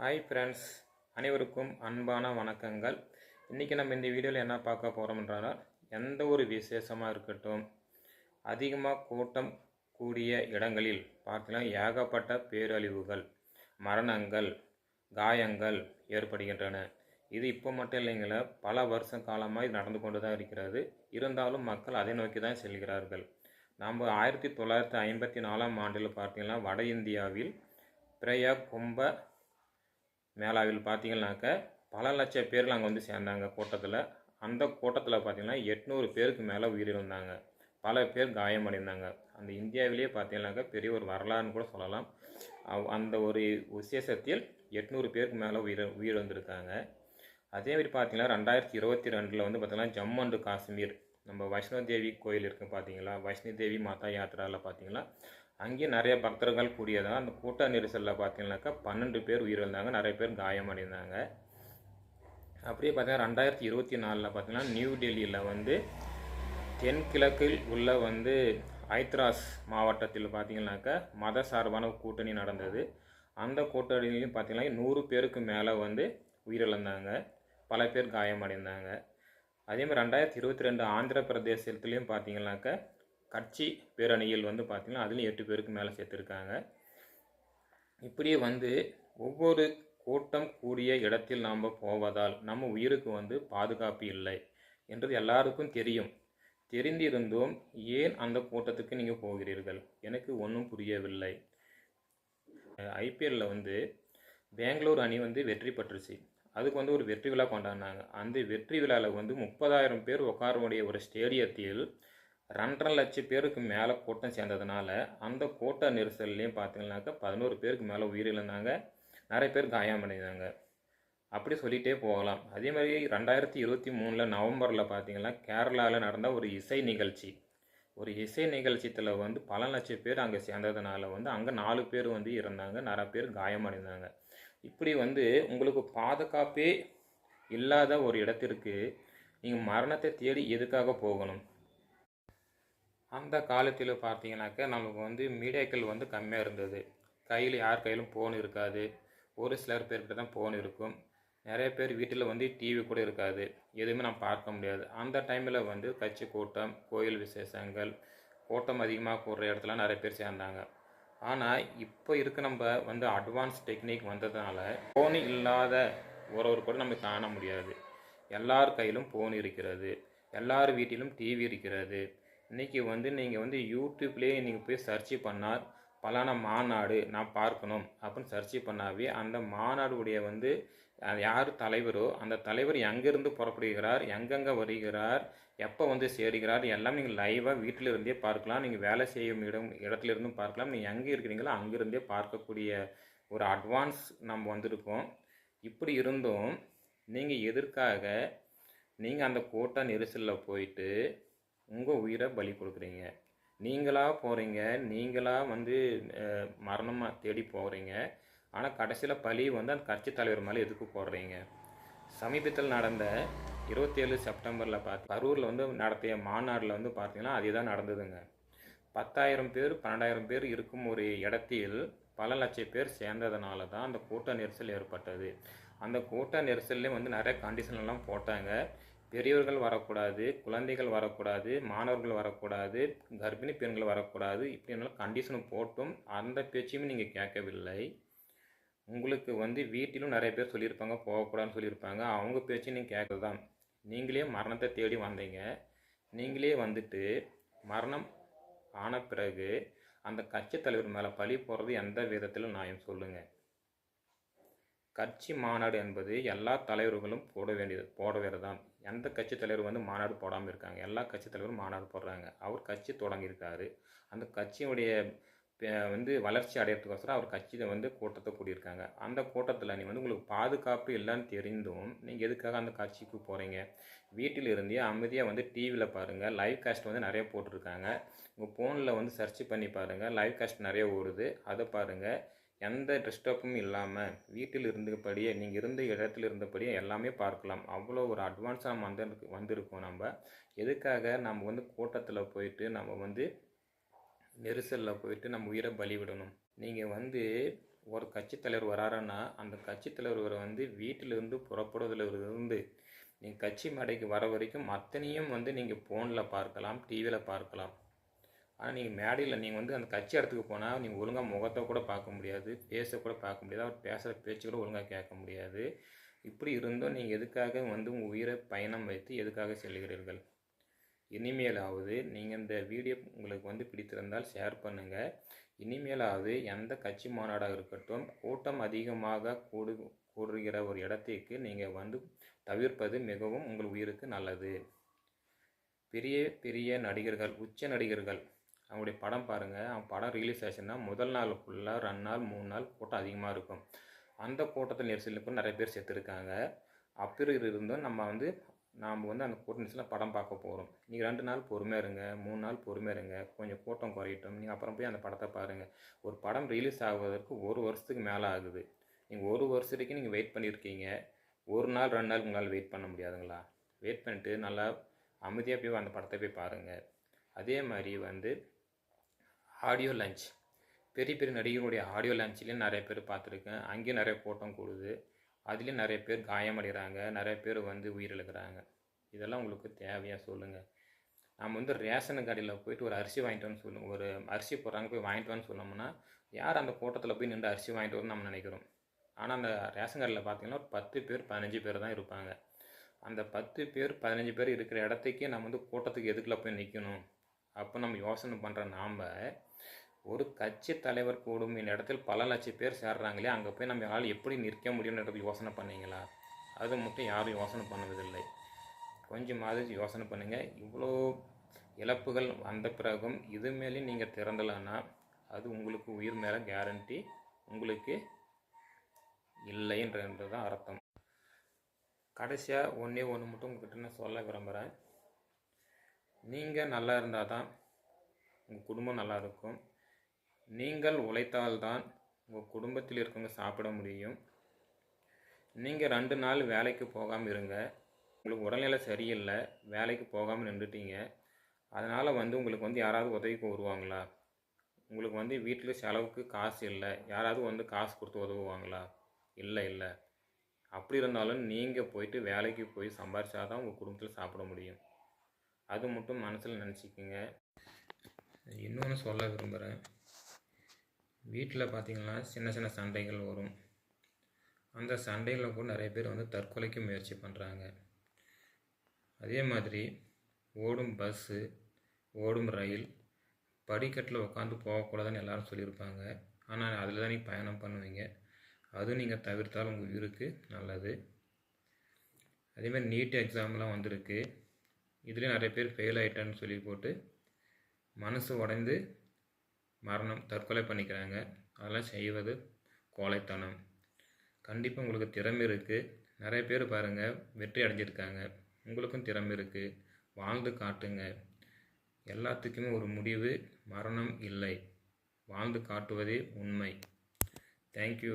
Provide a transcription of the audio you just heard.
Hi friends அனைவருக்கும் அன்பான வணக்கங்கள். இன்றைக்கி நம்ம இந்த வீடியோவில் என்ன பார்க்க போகிறோம்ன்றால் எந்த ஒரு விசேஷமாக இருக்கட்டும் அதிகமாக கூட்டம் கூடிய இடங்களில் பார்த்தீங்கன்னா ஏகப்பட்ட பேரழிவுகள் மரணங்கள் காயங்கள் ஏற்படுகின்றன. இது இப்போ மட்டும் இல்லைங்கள பல வருஷ காலமாக இது நடந்து கொண்டு தான் இருக்கிறது. இருந்தாலும் மக்கள் அதை நோக்கி தான் செல்கிறார்கள். நாம் ஆயிரத்தி தொள்ளாயிரத்தி ஐம்பத்தி நாலாம் ஆண்டில் பார்த்தீங்கன்னா வட இந்தியாவில் பிரயா கும்ப மேலாவில் பார்த்தீங்கன்னாக்க பல லட்சம் பேர்கள் அங்கே வந்து சேர்ந்தாங்க கூட்டத்தில். அந்த கூட்டத்தில் பார்த்தீங்கன்னா எட்நூறு பேருக்கு மேலே உயிரிழந்தாங்க பல பேர் காயமடைந்தாங்க. அந்த இந்தியாவிலேயே பார்த்தீங்கன்னாக்க பெரிய ஒரு வரலாறுன்னு கூட சொல்லலாம். அவ்- அந்த ஒரு விசேஷத்தில் எட்நூறு பேருக்கு மேலே உயிர் உயிரிழந்திருக்காங்க வந்திருக்காங்க மாதிரி பார்த்தீங்கன்னா ரெண்டாயிரத்தி இருபத்தி ரெண்டில் வந்து பார்த்தீங்கன்னா ஜம்மு அண்ட் காஷ்மீர். நம்ம வைஷ்ணோ தேவி கோயில் இருக்குது பார்த்தீங்களா? வைஷ்ணோ தேவி மாதா யாத்திராவில் பார்த்தீங்கன்னா அங்கேயும் நிறைய பக்தர்கள் கூடியதாக அந்த கூட்ட நெரிசலில் பார்த்தீங்கன்னாக்கா பன்னெண்டு பேர் உயிரிழந்தாங்க. நிறைய பேர் காயமடைந்தாங்க. அப்படியே பார்த்தீங்கன்னா ரெண்டாயிரத்தி இருபத்தி நாலில் பார்த்தீங்கன்னா நியூ டெல்லியில் வந்து தென்கிழக்கில் உள்ள வந்து ஐத்ராஸ் மாவட்டத்தில் பார்த்தீங்கன்னாக்கா மத சார்பான கூட்டணி நடந்தது. அந்த கூட்டணியிலையும் பார்த்தீங்கன்னா நூறு பேருக்கு மேலே வந்து உயிரிழந்தாங்க. பல பேர் காயமடைந்தாங்க. அதே மாதிரி ரெண்டாயிரத்தி இருபத்தி ரெண்டு ஆந்திர பிரதேசத்துலேயும் பார்த்தீங்கன்னாக்கா கட்சி பேரணியில் வந்து பார்த்திங்கன்னா அதுலேயும் எட்டு பேருக்கு மேலே சேர்த்துருக்காங்க. இப்படியே வந்து ஒவ்வொரு கூட்டம் கூடிய இடத்தில் நாம் போவதால் நம்ம உயிருக்கு வந்து பாதுகாப்பு இல்லை என்றது எல்லாருக்கும் தெரியும். தெரிந்திருந்தும் ஏன் அந்த கூட்டத்துக்கு நீங்கள் போகிறீர்கள்? எனக்கு ஒன்றும் புரியவில்லை. ஐபிஎல்லில் வந்து பெங்களூர் அணி வந்து வெற்றி பெற்றுச்சு. அதுக்கு வந்து ஒரு வெற்றி விழா கொண்டாடினாங்க. அந்த வெற்றி விழாவில் வந்து முப்பதாயிரம் பேர் உட்காரக்கூடிய ஒரு ஸ்டேடியத்தில் ரெண்டரை லட்சம் பேருக்கு மேலே கூட்டம் சேர்ந்ததுனால அந்த கூட்ட நெரிசல்லையும் பார்த்தீங்கன்னாக்கா பதினோரு பேருக்கு மேலே உயிரிழந்தாங்க நிறைய பேர் காயமடைந்தாங்க அப்படி சொல்லிகிட்டே போகலாம். அதே மாதிரி ரெண்டாயிரத்தி இருபத்தி மூணில் நவம்பரில் பார்த்தீங்கன்னா கேரளாவில் நடந்த ஒரு இசை நிகழ்ச்சி. ஒரு இசை நிகழ்ச்சியில் வந்து பல லட்சம் பேர் அங்கே சேர்ந்ததுனால வந்து அங்கே நாலு பேர் வந்து இறந்தாங்க. நிறைய பேர் காயமடைந்தாங்க இப்படி வந்து உங்களுக்கு பாதுகாப்பே இல்லாத ஒரு இடத்திற்கு நீங்கள் மரணத்தை தேடி எதுக்காக போகணும்? அந்த காலத்தில் பார்த்தீங்கன்னாக்கா நமக்கு வந்து மீடியாக்கள் வந்து கம்மியாக இருந்தது. கையில் யார் கையிலும் ஃபோன் இருக்காது. ஒரு சிலர் பேர்கிட்ட தான் ஃபோன் இருக்கும். நிறைய பேர் வீட்டில் வந்து டிவி கூட இருக்காது. எதுவுமே நம்ம பார்க்க முடியாது. அந்த டைமில் வந்து கட்சி கூட்டம் கோயில் விசேஷங்கள் கூட்டம் அதிகமாக கூடுற இடத்துல நிறைய பேர் சேர்ந்தாங்க. ஆனால் இப்போ இருக்க நம்ம வந்து அட்வான்ஸ் டெக்னிக் வந்ததுனால ஃபோன் இல்லாத ஒருவர் கூட நம்ம காண முடியாது. எல்லார் கையிலும் ஃபோன் இருக்கிறது. எல்லார் வீட்டிலும் டிவி இருக்கிறது. இன்றைக்கி வந்து நீங்கள் வந்து யூடியூப்லேயே நீங்கள் போய் சர்ச் பண்ணால் பலான மாநாடு நான் பார்க்கணும் அப்படின்னு சர்ச் பண்ணாவே அந்த மாநாடுடைய வந்து யார் தலைவரோ அந்த தலைவர் எங்கேருந்து புறப்படுகிறார் எங்கெங்கே வருகிறார் எப்போ வந்து சேருகிறார் எல்லாம் நீங்கள் லைவாக வீட்டில் இருந்தே பார்க்கலாம். நீங்கள் வேலை செய்யும் இடம் இடத்துல இருந்தும் பார்க்கலாம். நீங்கள் எங்கே இருக்கிறீங்களோ அங்கேருந்தே பார்க்கக்கூடிய ஒரு அட்வான்ஸ் நம்ம வந்திருக்கோம். இப்படி இருந்தும் நீங்கள் எதற்காக நீங்கள் அந்த கூட்ட நெரிசலில் போயிட்டு உங்கள் உயிரை பலி கொடுக்குறீங்க. நீங்களாக போகிறீங்க நீங்களாக வந்து மரணமாக தேடி போகிறீங்க ஆனால் கடைசியில் பழி வந்து அந்த கட்சி தலைவர் மேலே எதுக்கு போடுறீங்க? சமீபத்தில் நடந்த இருபத்தேழு செப்டம்பரில் பார்த்து கரூரில் வந்து நடத்திய மாநாட்டில் வந்து பார்த்தீங்கன்னா அதே தான் நடந்ததுங்க. பத்தாயிரம் பேர் பன்னெண்டாயிரம் பேர் இருக்கும் ஒரு இடத்தில் பல லட்சம் பேர் சேர்ந்ததுனால தான் அந்த கூட்ட நெரிசல் ஏற்பட்டது. அந்த கூட்ட நெரிசல்லே வந்து நிறைய கண்டிஷன் எல்லாம் போட்டாங்க. பெரியவர்கள் வரக்கூடாது குழந்தைகள் வரக்கூடாது மாணவர்கள் வரக்கூடாது கர்ப்பிணி பெண்கள் வரக்கூடாது இப்படினாலும் கண்டிஷன் போட்டும் அந்த பேச்சையும் நீங்கள் கேட்கவில்லை. உங்களுக்கு வந்து வீட்டிலும் நிறைய பேர் சொல்லியிருப்பாங்க போகக்கூடாதுன்னு சொல்லியிருப்பாங்க. அவங்க பேச்சையும் நீங்கள் கேட்கறது தான் நீங்களே மரணத்தை தேடி வந்தீங்க. நீங்களே வந்துட்டு மரணம் ஆன பிறகு அந்த கட்சித் தலைவர் மேலே பழி போடுறது எந்த விதத்திலும் நியாயம் சொல்லுங்கள் கட்சி மாநாடு என்பது எல்லா தலைவர்களும் போட வேண்டியது போட தான் எந்த கட்சி தலைவர் வந்து மாநாடு போடாமல் இருக்காங்க? எல்லா கட்சி தலைவரும் மாநாடு போடுறாங்க. அவர் கட்சி தொடங்கியிருக்காரு. அந்த கட்சியுடைய பே- வந்து வளர்ச்சி அடையிறதுக்கோசரம் அவர் கட்சியை வந்து கூட்டத்தை கூடியிருக்காங்க. அந்த கூட்டத்தில் நீ வந்து உங்களுக்கு பாதுகாப்பு இல்லைன்னு தெரிந்தும் நீங்கள் எதுக்காக அந்த கட்சிக்கு போகிறீங்க வீட்டில் இருந்தே அமைதியாக வந்து டிவியில் பாருங்கள் லைவ் காஸ்ட் வந்து நிறைய போட்டிருக்காங்க. உங்கள் ஃபோனில் வந்து சர்ச் பண்ணி பாருங்கள் லைவ் காஸ்ட் நிறைய ஓடுது. அதை பாருங்கள் எந்த டிஸ்டர்பும் இல்லாமல் வீட்டில் இருந்தபடியே நீங்கள் இருந்த இடத்துல இருந்தபடியே எல்லாமே பார்க்கலாம். அவ்வளோ ஒரு அட்வான்ஸாக வந்து வந்திருக்கோம் நம்ம. எதுக்காக நம்ம வந்து கூட்டத்தில் போயிட்டு நம்ம வந்து நெரிசலில் போயிட்டு நம்ம உயிரை பலி விடணும்? நீங்கள் வந்து ஒரு கட்சி தலைவர் வராருன்னா அந்த கட்சி தலைவரை வந்து வீட்டிலிருந்து புறப்படுவதிலிருந்து நீங்கள் கட்சி மேடைக்கு வர வரைக்கும் அத்தனையும் வந்து நீங்கள் ஃபோனில் பார்க்கலாம் டிவியில் பார்க்கலாம். ஆனால் நீங்கள் மேடையில் நீங்கள் வந்து அந்த கட்சி இடத்துக்கு போனால் நீங்கள் ஒழுங்காக முகத்தை கூட பார்க்க முடியாது பேச கூட பார்க்க முடியாது அவர் பேசுகிற பேச்சு கூட ஒழுங்காக கேட்க முடியாது. இப்படி இருந்தும் நீங்கள் எதுக்காக வந்து உங்கள் உயிரை பயணம் வைத்து எதுக்காக செல்கிறீர்கள்? இனிமேலாவது நீங்கள் இந்த வீடியோ உங்களுக்கு வந்து பிடித்திருந்தால் ஷேர் பண்ணுங்கள் இனிமேலாவது எந்த கட்சி மாநாடாக இருக்கட்டும் கூட்டம் அதிகமாக கூடு கூடுகிற ஒரு இடத்திற்கு நீங்கள் வந்து தவிர்ப்பது மிகவும் உங்கள் உயிருக்கு நல்லது. பெரிய பெரிய நடிகர்கள் உச்ச நடிகர்கள் அவங்களுடைய படம் பாருங்கள் அவங்க படம் ரிலீஸ் ஆச்சுன்னா முதல் நாள் ஃபுல்லாக ரெண்டு நாள் மூணு நாள் கூட்டம் அதிகமாக இருக்கும். அந்த கூட்டத்தில் நெரிசலில் கூட நிறைய பேர் செத்துருக்காங்க. அப்படி இருந்தும் நம்ம வந்து நாம் வந்து அந்த கூட்ட நெரிசலில் படம் பார்க்க போகிறோம் நீங்கள் ரெண்டு நாள் பொறுமையாக இருங்க மூணு நாள் பொறுமையாக இருங்க. கொஞ்சம் கூட்டம் குறையட்டும். நீங்கள் அப்புறம் போய் அந்த படத்தை பாருங்கள் ஒரு படம் ரிலீஸ் ஆகுவதற்கு ஒரு வருஷத்துக்கு மேலே ஆகுது. நீங்கள் ஒரு வருஷத்துக்கு நீங்கள் வெயிட் பண்ணியிருக்கீங்க ஒரு நாள் ரெண்டு நாள் உங்களால் வெயிட் பண்ண முடியாதுங்களா? வெயிட் பண்ணிட்டு நல்லா அமைதியாக போய் அந்த படத்தை போய் பாருங்கள் அதே மாதிரி வந்து ஆடியோ லஞ்ச். பெரிய பெரிய நடிகர்களுடைய ஆடியோ லான்ச்லேயும் நிறைய பேர் பார்த்துருக்கேன். அங்கேயும் நிறைய கூட்டம் கூடுது. அதுலேயும் நிறைய பேர் காயமடைகிறாங்க. நிறைய பேர் வந்து உயிரிழக்கிறாங்க. இதெல்லாம் உங்களுக்கு தேவையாக சொல்லுங்கள் நம்ம வந்து ரேஷன் கடையில் போயிட்டு ஒரு அரிசி வாங்கிட்டு வந்து சொல்லுங்கள் ஒரு அரிசி போடுறாங்க போய் வாங்கிட்டு வந்து சொன்னோம்னா யார் அந்த கூட்டத்தில் போய் நின்று அரிசி வாங்கிட்டு வரணும்னு நம்ம நினைக்கிறோம். ஆனால் அந்த ரேஷன் கடையில் பார்த்தீங்கன்னா ஒரு பத்து பேர் பதினஞ்சு பேர் தான் இருப்பாங்க. அந்த பத்து பேர் பதினஞ்சு பேர் இருக்கிற இடத்துக்கே நம்ம வந்து கூட்டத்துக்கு எதுக்குள்ள போய் நிற்கணும் அப்போ நம்ம யோசனை பண்ணுற நாம் ஒரு கட்சி தலைவர் கூடும் இந்த இடத்தில் பல லட்சம் பேர் சேர்றாங்களே அங்கே போய் நம்ம ஆள் எப்படி நிற்க முடியும்ன்றது யோசனை பண்ணீங்களா? அது மட்டும் யாரும் யோசனை பண்ணுவதில்லை கொஞ்சமாவது யோசனை பண்ணுங்கள் இவ்வளோ இழப்புகள் வந்த பிறகும் இது மேலேயும் நீங்கள் திறந்தலைன்னா அது உங்களுக்கு உயிர் மேலே கேரண்டி உங்களுக்கு இல்லைன்றது தான் அர்த்தம். கடைசியாக ஒன்றே ஒன்று மட்டும் உங்ககிட்ட நான் சொல்ல விரும்புகிறேன் நீங்கள் நல்லா இருந்தால் தான் உங்கள் குடும்பம் நல்லா இருக்கும். நீங்கள் உழைத்தால்தான் உங்கள் குடும்பத்தில் இருக்கவங்க சாப்பிட முடியும். நீங்கள் ரெண்டு நாள் வேலைக்கு போகாமல் இருங்க. உங்களுக்கு உடல்நிலை சரியில்லை வேலைக்கு போகாமல் நின்றுட்டீங்க. அதனால் வந்து உங்களுக்கு வந்து யாராவது உதவிக்கு வருவாங்களா உங்களுக்கு வந்து வீட்டில் செலவுக்கு காசு இல்லை யாராவது வந்து காசு கொடுத்து உதவுவாங்களா? இல்லை இல்லை. அப்படி இருந்தாலும் நீங்கள் போயிட்டு வேலைக்கு போய் சம்பாரிச்சா தான் உங்கள் குடும்பத்தில் சாப்பிட முடியும். அது மட்டும் மனசில் நினச்சிக்கோங்க. இன்னொன்று சொல்ல விரும்புகிறேன் வீட்டில் பார்த்தீங்கன்னா சின்ன சின்ன சண்டைகள் வரும். அந்த சண்டைகளில் கூட நிறைய பேர் வந்து தற்கொலைக்கு முயற்சி பண்ணுறாங்க அதே மாதிரி ஓடும் பஸ்ஸு ஓடும் ரயில் படிக்கட்டில் உட்காந்து போகக்கூடாதுன்னு எல்லாரும் சொல்லியிருப்பாங்க. ஆனால் அதில் தான் நீங்கள் பயணம் பண்ணுவீங்க. அதுவும் நீங்கள் தவிர்த்தாலும் உங்கள் உயிருக்கு நல்லது. அதேமாதிரி நீட் எக்ஸாம்லாம் வந்திருக்கு. இதுலேயும் நிறைய பேர் ஃபெயில் ஆகிட்டான்னு சொல்லி போட்டு மனசு உடைந்து மரணம் தற்கொலை பண்ணிக்கிறாங்க. அதெல்லாம் செய்வது கோழைத்தனம். கண்டிப்பாக உங்களுக்கு திறமை இருக்குது நிறைய பேர் பாருங்கள் வெற்றி அடைஞ்சிருக்காங்க. உங்களுக்கும் திறமை இருக்குது வாழ்ந்து காட்டுங்க. எல்லாத்துக்குமே ஒரு முடிவு மரணம் இல்லை. வாழ்ந்து காட்டுவதே உண்மை. தேங்க்யூ